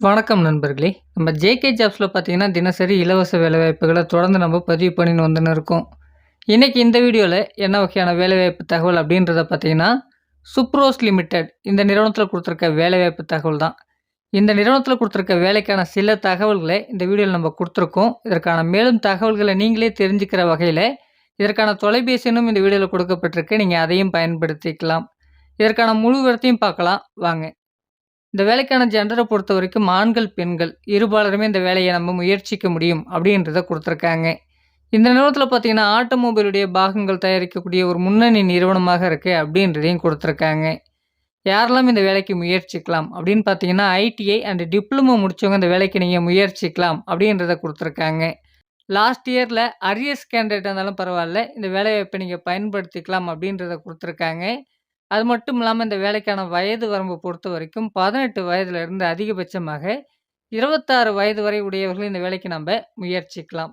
வணக்கம் நண்பர்களே! நம்ம ஜேகே ஜாப்ஸில் பார்த்தீங்கன்னா, தினசரி இலவச வேலைவாய்ப்புகளை தொடர்ந்து நம்ம பதிவு பண்ணின்னு வந்துன்னு இருக்கோம். இன்றைக்கி இந்த வீடியோவில் என்ன வகையான வேலைவாய்ப்பு தகவல் அப்படின்றத பார்த்தீங்கன்னா, சுப்ரோஸ் லிமிடெட் இந்த நிறுவனத்தில் கொடுத்துருக்க வேலைவாய்ப்பு தகவல் தான். இந்த நிறுவனத்தில் கொடுத்துருக்க வேலைக்கான சில தகவல்களை இந்த வீடியோவில் நம்ம கொடுத்துருக்கோம் இதற்கான மேலும் தகவல்களை நீங்களே தெரிஞ்சுக்கிற வகையில் இதற்கான தொலைபேசி இந்த வீடியோவில் கொடுக்கப்பட்டிருக்கு. நீங்கள் அதையும் பயன்படுத்திக்கலாம். இதற்கான முழு விவரத்தையும் பார்க்கலாம் வாங்க. இந்த வேலைக்கான ஜென்ர பொறுத்த வரைக்கும் ஆண்கள், பெண்கள் இருபாலருமே இந்த வேலையை நம்ம முயற்சிக்க முடியும் அப்படின்றத கொடுத்துருக்காங்க. இந்த நிறுவனத்தில் பார்த்தீங்கன்னா, ஆட்டோமொபைலுடைய பாகங்கள் தயாரிக்கக்கூடிய ஒரு முன்னணி நிறுவனமாக இருக்குது அப்படின்றதையும் கொடுத்துருக்காங்க. யாரெல்லாம் இந்த வேலைக்கு முயற்சிக்கலாம் அப்படின்னு பார்த்தீங்கன்னா, ஐடிஐ அண்ட் டிப்ளமோ முடித்தவங்க இந்த வேலைக்கு நீங்கள் முயற்சிக்கலாம் அப்படின்றத கொடுத்துருக்காங்க. லாஸ்ட் இயரில் அரியஸ் கேண்டிடேட் இருந்தாலும் பரவாயில்ல இந்த வேலையை இப்போ நீங்கள் பயன்படுத்திக்கலாம் அப்படின்றத கொடுத்துருக்காங்க. அது மட்டும் இல்லாமல் இந்த வேலைக்கான வயது வரம்பு பொறுத்த வரைக்கும் பதினெட்டு வயதிலிருந்து அதிகபட்சமாக 26 வயது வரை உடையவர்கள் இந்த வேலைக்கு நம்ம முயற்சிக்கலாம்.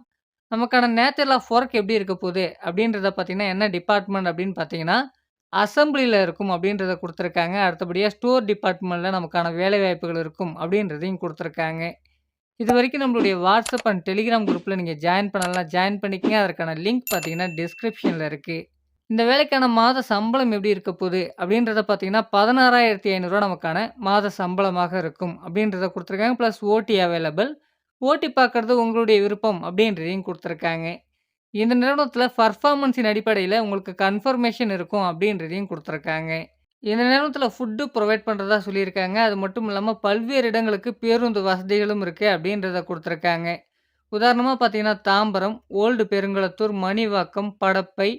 நமக்கான நேச்சர் ஆஃப் ஒர்க் எப்படி இருக்க போகுது அப்படின்றத பார்த்தீங்கன்னா, என்ன டிபார்ட்மெண்ட் அப்படின்னு பார்த்தீங்கன்னா, அசம்பிளியில் இருக்கும் அப்படின்றத கொடுத்துருக்காங்க அடுத்தபடியாக ஸ்டோர் டிபார்ட்மெண்ட்டில் நமக்கான வேலைவாய்ப்புகள் இருக்கும் அப்படின்றதையும் கொடுத்துருக்காங்க இது வரைக்கும் நம்மளுடைய வாட்ஸ்அப் அண்ட் டெலிகிராம் குரூப்பில் நீங்கள் ஜாயின் பண்ணலாம் ஜாயின் பண்ணிக்கங்க. அதற்கான லிங்க் பார்த்தீங்கன்னா, டிஸ்கிரிப்ஷனில் இருக்குது இந்த வேலைக்கான மாத சம்பளம் எப்படி இருக்க போகுது அப்படின்றத பார்த்தீங்கன்னா, பதினாறாயிரத்தி ஐநூறுரூவா நமக்கான மாத சம்பளமாக இருக்கும் அப்படின்றத கொடுத்துருக்காங்க ப்ளஸ் ஓடி அவைலபிள். ஓட்டி பார்க்குறது உங்களுடைய விருப்பம் அப்படின்றதையும் கொடுத்துருக்காங்க இந்த நிறுவனத்தில் பர்ஃபார்மன்ஸின் அடிப்படையில் உங்களுக்கு கன்ஃபர்மேஷன் இருக்கும் அப்படின்றதையும் கொடுத்துருக்காங்க இந்த நிறுவனத்தில் ஃபுட்டு ப்ரொவைட் பண்ணுறதா சொல்லியிருக்காங்க. அது மட்டும் இல்லாமல் பல்வேறு இடங்களுக்கு பேருந்து வசதிகளும் இருக்குது அப்படின்றத கொடுத்துருக்காங்க உதாரணமாக பார்த்தீங்கன்னா, Tambaram, old Perungalathur, Manivakkam, Padappai,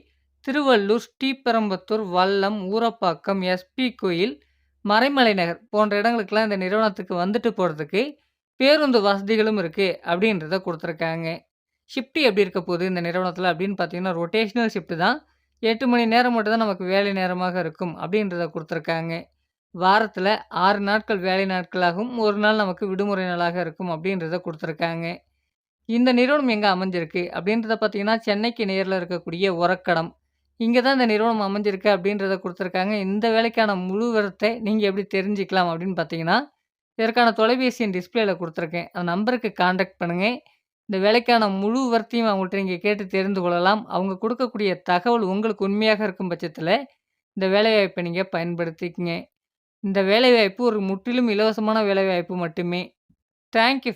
Tiruvallur, Sriperumbudur, Vallam, Urapakkam, S P. Koil, Maraimalai Nagar போன்ற இடங்களுக்கெல்லாம் இந்த நிறுவனத்துக்கு வந்துட்டு போறதுக்கு பேருந்து வசதிகளும் இருக்கு அப்படின்றத குடுத்துருக்காங்க. ஷிஃப்ட் எப்படி இருக்க போது இந்த நிறுவனத்தில அப்படின்னு பார்த்தீங்கன்னா, ரொட்டேஷனல் ஷிஃப்ட் தான். 8 மணி நேரம் மட்டும் தான் நமக்கு வேலை நேரமாக இருக்கும் அப்படின்றத குடுத்துருக்காங்க. வாரத்தில 6 நாட்கள் வேலை நாட்களாகவும், 1 நாள் நமக்கு விடுமுறை நாளாக இருக்கும் அப்படின்றத குடுத்துருக்காங்க. இந்த நிறுவனம் எங்க அமைஞ்சிருக்கு அப்படின்றத பார்த்தீங்கன்னா, சென்னைக்கு நேர்ல இருக்கக்கூடிய ஒரக்கடம். இங்கே தான் இந்த நிறுவனம் அமைஞ்சிருக்கு அப்படின்றத கொடுத்துருக்காங்க இந்த வேலைக்கான முழு விவரத்த நீங்கள் எப்படி தெரிஞ்சுக்கலாம் அப்படின்னு பார்த்தீங்கன்னா, இதற்கான தொலைபேசியின் டிஸ்பிளேல கொடுத்துருக்கேன் அந்த நம்பருக்கு காண்டாக்ட் பண்ணுங்கள் இந்த வேலைக்கான முழு விவரத்தையும் அவங்கள்ட்ட நீங்கள் கேட்டு தெரிந்து கொள்ளலாம். அவங்க கொடுக்கக்கூடிய தகவல் உங்களுக்கு உண்மையாக இருக்கும் பட்சத்தில் இந்த வேலைவாய்ப்பை நீங்கள் பயன்படுத்திக்கங்க. இந்த வேலைவாய்ப்பு ஒரு முற்றிலும் இலவசமான வேலைவாய்ப்பு மட்டுமே. Thank you